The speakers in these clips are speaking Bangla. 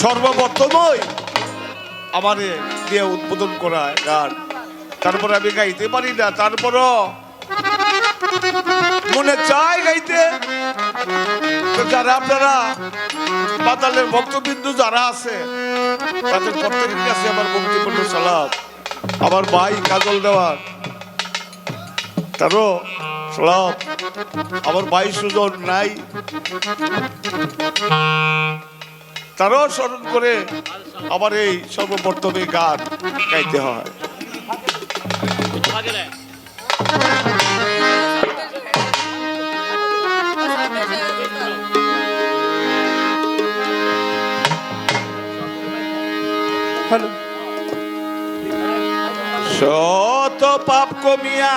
সর্বপ্রথমই আমারে দিয়ে উদ্বোধন করা গান। তারপরে আমি গাইতে পারি না, তারপরও মনে চায় গাইতে। যারা আপনারা পাতালের ভক্তবিন্দু যারা আছে, তাদের প্রত্যেকের কাছে আমার ভক্তিপূর্ণ সালাম। আমার ভাই কাজল দেওয়ার, তারও সালাম। আমার ভাই সুজন নাই। তারও স্মরণ করে আমার এই সর্বপ্রথমে গান গাইতে হয়। শত পাপ কমিয়া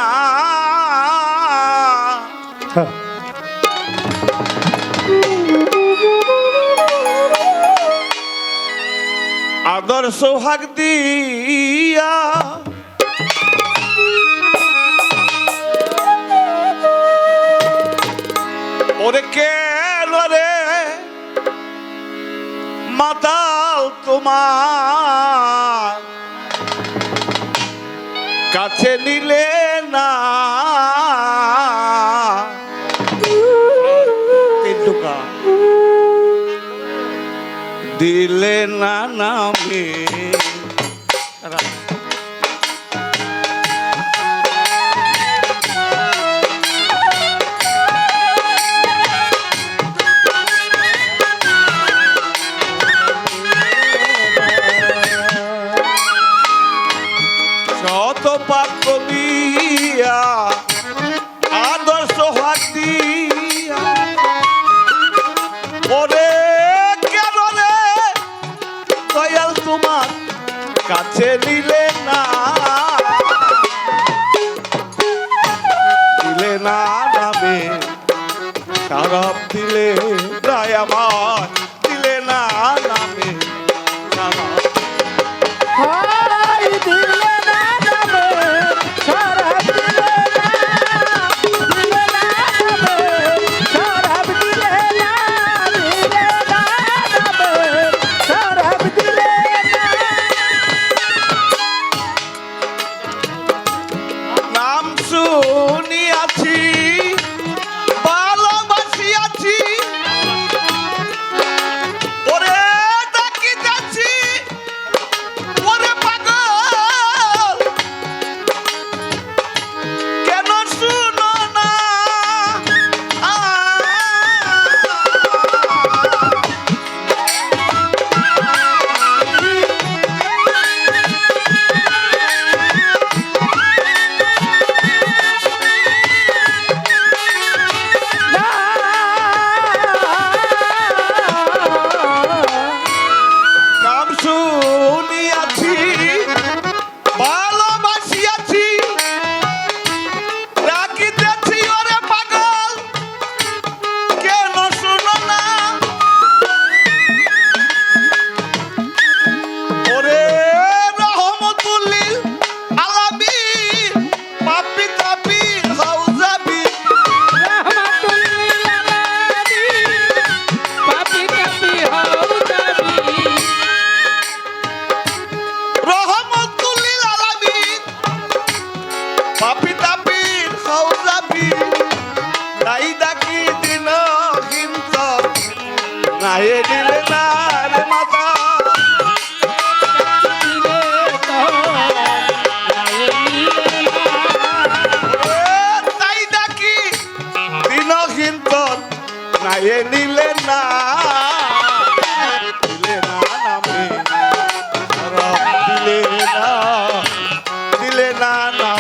আদর্শ হাক দিয়া। ওরে কেন রে? মাতাল তোমার। কাছে নিলে না। তিনটুকা দিলে না নামে। কাছে নিলে না।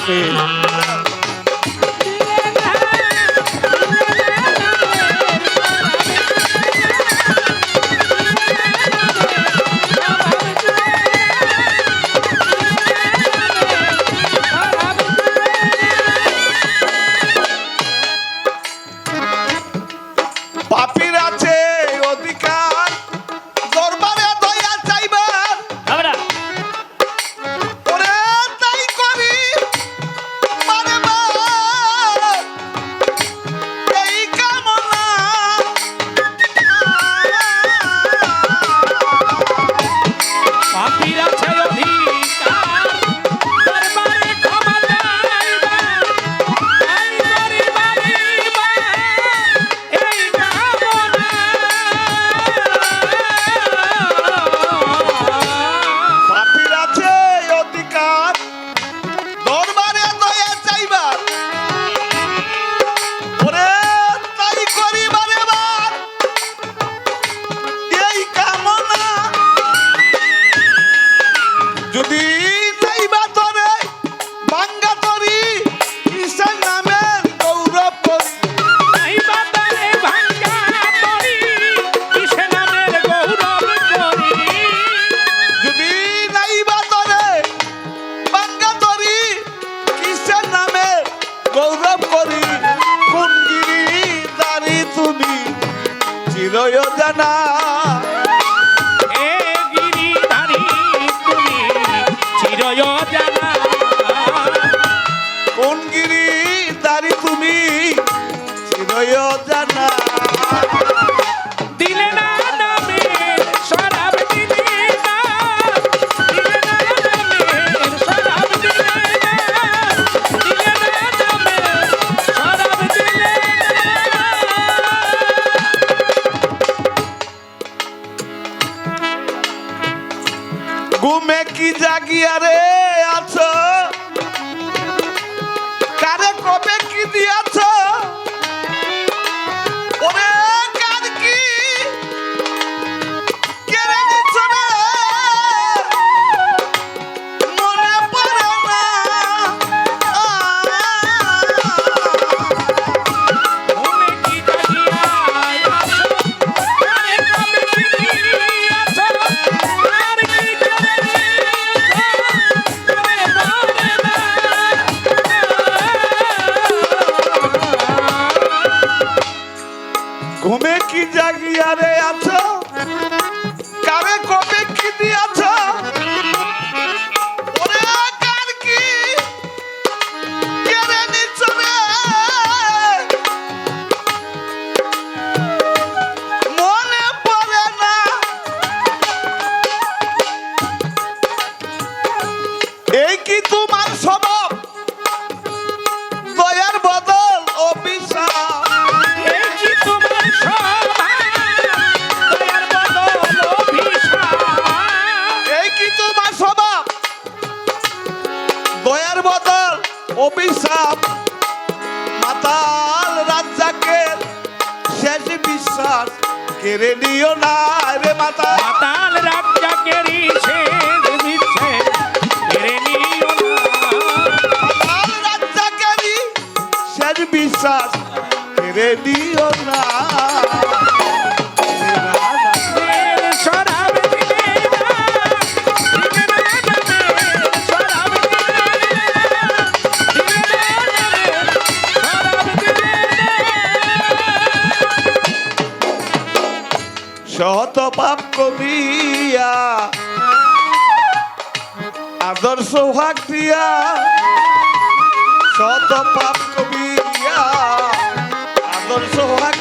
பேசு. Judy. বিষয় জানা কোন গিরি তারি তুমি চিরয় জানা? দিলে না ঘুমে কি জাগিয়া কিনারে আছো? অভিশাপ। মাতাল রাজ্জাকের শেষ বিশ্বাস কেড়ে নিও না রে মাতা মাতাল রাজ্জাকের শেষ বিশ্বাস কেড়ে নিও রাজ্জাকের শেষ বিশ্বাস কেড়ে নিও না। পাপ কমিয়া আদর্শ সৌহাগ দিয়া শত পাপ কমিয়া আদর্শ সৌহাগ